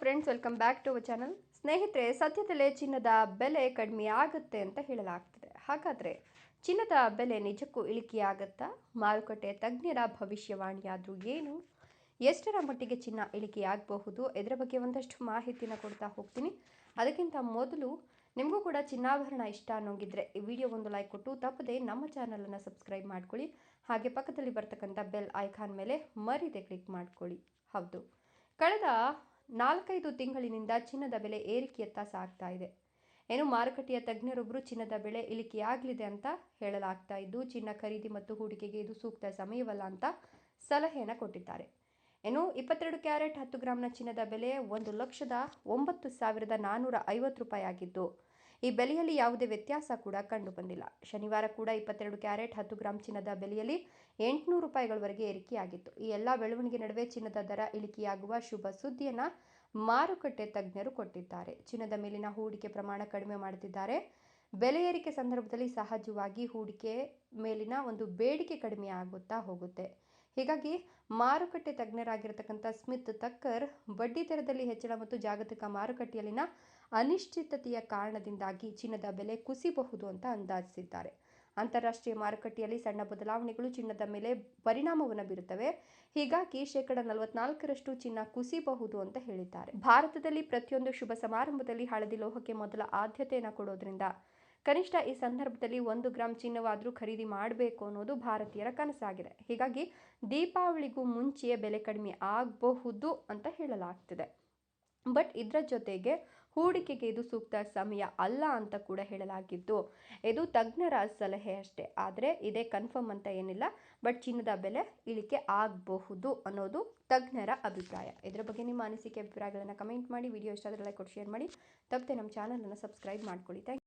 Friends welcome back to our channel ಸ್ನೇಹಿತರೆ, ಸದ್ಯದಲ್ಲೇ ಚಿನ್ನದ ಬೆಲೆ ಕಡಿಮೆ ಆಗುತ್ತೆ ಅಂತ ಹೇಳಲಾಗ್ತದೆ. ಹಾಗಾದರೆ ಚಿನ್ನದ ಬೆಲೆ ನಿಜಕ್ಕೂ ಇಳಿಕೆಯಾಗುತ್ತಾ? ಮಾರುಕಟ್ಟೆ ತಜ್ಞರ ಭವಿಷ್ಯವಾಣಿಯಾದರೂ ಏನು? ಎಷ್ಟರ ಮಟ್ಟಿಗೆ ಚಿನ್ನ ಇಳಿಕೆಯಾಗಬಹುದು? ಇದರ ಬಗ್ಗೆ ಒಂದಷ್ಟು ಮಾಹಿತಿನ ಕೊಡ್ತಾ ಹೋಗ್ತೀನಿ. ಅದಕ್ಕಿಂತ ಮೊದಲು ನಿಮಗೂ ಕೂಡ ಚಿನ್ನಾಭರಣ ಇಷ್ಟ ಅನ್ನೋಂಗಿದ್ರೆ ಈ ವಿಡಿಯೋ ಒಂದು ಲೈಕ್ ಕೊಟ್ಟು, ತಪ್ಪದೆ ನಮ್ಮ ಚಾನಲನ್ನು ಸಬ್ಸ್ಕ್ರೈಬ್ ಮಾಡ್ಕೊಳ್ಳಿ. ಹಾಗೆ ಪಕ್ಕದಲ್ಲಿ ಬರ್ತಕ್ಕಂಥ ಬೆಲ್ ಐಕಾನ್ ಮೇಲೆ ಮರಿದೆ ಕ್ಲಿಕ್ ಮಾಡ್ಕೊಳ್ಳಿ. ಹೌದು. ಕಳೆದ ನಾಲ್ಕೈದು ತಿಂಗಳಿನಿಂದ ಚಿನ್ನದ ಬೆಲೆ ಏರಿಕೆಯತ್ತ ಸಾಗ್ತಾ ಇದೆ. ಏನು ಮಾರುಕಟ್ಟೆಯ ತಜ್ಞರೊಬ್ಬರು ಚಿನ್ನದ ಬೆಲೆ ಇಳಿಕೆಯಾಗಲಿದೆ ಅಂತ ಹೇಳಲಾಗ್ತಾ ಇದ್ದು, ಚಿನ್ನ ಖರೀದಿ ಮತ್ತು ಹೂಡಿಕೆಗೆ ಇದು ಸೂಕ್ತ ಸಮಯವಲ್ಲ ಅಂತ ಸಲಹೆಯನ್ನು ಕೊಟ್ಟಿದ್ದಾರೆ. ಏನು ಇಪ್ಪತ್ತೆರಡು ಕ್ಯಾರೆಟ್ ಹತ್ತು ಗ್ರಾಮ್ನ ಚಿನ್ನದ ಬೆಲೆ ಒಂದು ಲಕ್ಷದ ಒಂಬತ್ತು ಸಾವಿರದ ನಾನ್ನೂರ ಐವತ್ತು ರೂಪಾಯಿ ಆಗಿದ್ದು ಈ ಬೆಲೆಯಲ್ಲಿ ಯಾವುದೇ ವ್ಯತ್ಯಾಸ ಕೂಡ ಕಂಡು ಬಂದಿಲ್ಲ ಶನಿವಾರ ಕೂಡ ಇಪ್ಪತ್ತೆರಡು ಕ್ಯಾರೆಟ್ ಹತ್ತು ಗ್ರಾಂ ಚಿನ್ನದ ಬೆಲೆಯಲ್ಲಿ ಎಂಟುನೂರು ರೂಪಾಯಿಗಳವರೆಗೆ ಏರಿಕೆಯಾಗಿತ್ತು. ಈ ಎಲ್ಲ ಬೆಳವಣಿಗೆ ನಡುವೆ ಚಿನ್ನದ ದರ ಇಳಿಕೆಯಾಗುವ ಶುಭ ಸುದ್ದಿಯನ್ನು ಮಾರುಕಟ್ಟೆ ತಜ್ಞರು ಕೊಟ್ಟಿದ್ದಾರೆ. ಚಿನ್ನದ ಮೇಲಿನ ಹೂಡಿಕೆ ಪ್ರಮಾಣ ಕಡಿಮೆ ಮಾಡುತ್ತಿದ್ದಾರೆ. ಬೆಲೆ ಏರಿಕೆ ಸಂದರ್ಭದಲ್ಲಿ ಸಹಜವಾಗಿ ಹೂಡಿಕೆ ಮೇಲಿನ ಒಂದು ಬೇಡಿಕೆ ಕಡಿಮೆ ಆಗುತ್ತಾ ಹೋಗುತ್ತೆ. ಹೀಗಾಗಿ ಮಾರುಕಟ್ಟೆ ತಜ್ಞರಾಗಿರ್ತಕ್ಕಂಥ ಸ್ಮಿತ್ ತಕ್ಕರ್ ಬಡ್ಡಿ ದರದಲ್ಲಿ ಹೆಚ್ಚಳ ಮತ್ತು ಜಾಗತಿಕ ಮಾರುಕಟ್ಟೆಯಲ್ಲಿನ ಅನಿಶ್ಚಿತತೆಯ ಕಾರಣದಿಂದಾಗಿ ಚಿನ್ನದ ಬೆಲೆ ಕುಸಿಬಹುದು ಅಂತ ಅಂದಾಜಿಸಿದ್ದಾರೆ. ಅಂತಾರಾಷ್ಟ್ರೀಯ ಮಾರುಕಟ್ಟೆಯಲ್ಲಿ ಸಣ್ಣ ಬದಲಾವಣೆಗಳು ಚಿನ್ನದ ಮೇಲೆ ಪರಿಣಾಮವನ್ನು ಬೀರುತ್ತವೆ. ಹೀಗಾಗಿ ಶೇಕಡ ನಲವತ್ನಾಲ್ಕರಷ್ಟು ಚಿನ್ನ ಕುಸಿಬಹುದು ಅಂತ ಹೇಳಿದ್ದಾರೆ. ಭಾರತದಲ್ಲಿ ಪ್ರತಿಯೊಂದು ಶುಭ ಸಮಾರಂಭದಲ್ಲಿ ಹಳದಿ ಲೋಹಕ್ಕೆ ಮೊದಲ ಆದ್ಯತೆಯನ್ನು ಕೊಡೋದ್ರಿಂದ ಕನಿಷ್ಠ ಈ ಸಂದರ್ಭದಲ್ಲಿ ಒಂದು ಗ್ರಾಮ್ ಚಿನ್ನವಾದರೂ ಖರೀದಿ ಮಾಡಬೇಕು ಅನ್ನೋದು ಭಾರತೀಯರ ಕನಸಾಗಿದೆ. ಹೀಗಾಗಿ ದೀಪಾವಳಿಗೂ ಮುಂಚೆಯೇ ಬೆಲೆ ಕಡಿಮೆ ಆಗಬಹುದು ಅಂತ ಹೇಳಲಾಗ್ತಿದೆ. ಬಟ್ ಇದರ ಜೊತೆಗೆ ಹೂಡಿಕೆಗೆ ಇದು ಸೂಕ್ತ ಸಮಯ ಅಲ್ಲ ಅಂತ ಕೂಡ ಹೇಳಲಾಗಿದ್ದು, ಇದು ತಜ್ಞರ ಸಲಹೆ ಅಷ್ಟೇ. ಆದರೆ ಇದೇ ಕನ್ಫರ್ಮ್ ಅಂತ ಏನಿಲ್ಲ, ಬಟ್ ಚಿನ್ನದ ಬೆಲೆ ಇಳಿಕೆ ಆಗಬಹುದು ಅನ್ನೋದು ತಜ್ಞರ ಅಭಿಪ್ರಾಯ. ಇದರ ಬಗ್ಗೆ ನಿಮ್ಮ ಅನಿಸಿಕೆ, ಅಭಿಪ್ರಾಯಗಳನ್ನು ಕಮೆಂಟ್ ಮಾಡಿ, ವಿಡಿಯೋ ಇಷ್ಟ ಆದರೆ ಲೈಕ್ ಕೊಟ್ಟು ಶೇರ್ ಮಾಡಿ. ತಪ್ಪದೆ ನಮ್ಮ ಚಾನಲನ್ನು ಸಬ್ಸ್ಕ್ರೈಬ್ ಮಾಡ್ಕೊಳ್ಳಿ. ಥ್ಯಾಂಕ್